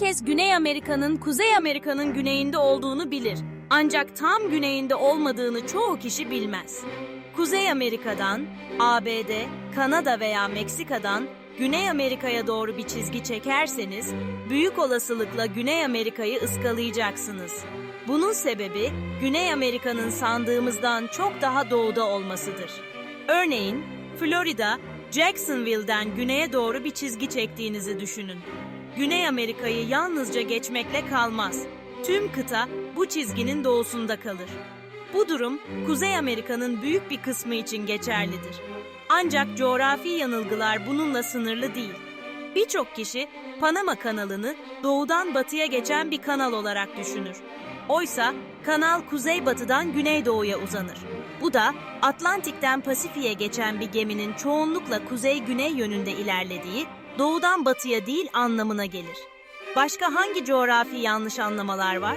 Herkes Güney Amerika'nın Kuzey Amerika'nın güneyinde olduğunu bilir. Ancak tam güneyinde olmadığını çoğu kişi bilmez. Kuzey Amerika'dan, ABD, Kanada veya Meksika'dan Güney Amerika'ya doğru bir çizgi çekerseniz büyük olasılıkla Güney Amerika'yı ıskalayacaksınız. Bunun sebebi Güney Amerika'nın sandığımızdan çok daha doğuda olmasıdır. Örneğin Florida, Jacksonville'den güneye doğru bir çizgi çektiğinizi düşünün. Güney Amerika'yı yalnızca geçmekle kalmaz. Tüm kıta bu çizginin doğusunda kalır. Bu durum Kuzey Amerika'nın büyük bir kısmı için geçerlidir. Ancak coğrafi yanılgılar bununla sınırlı değil. Birçok kişi Panama kanalını doğudan batıya geçen bir kanal olarak düşünür. Oysa kanal kuzeybatıdan güneydoğuya uzanır. Bu da Atlantik'ten Pasifik'e geçen bir geminin çoğunlukla kuzey-güney yönünde ilerlediği, doğudan batıya değil anlamına gelir. Başka hangi coğrafi yanlış anlamalar var?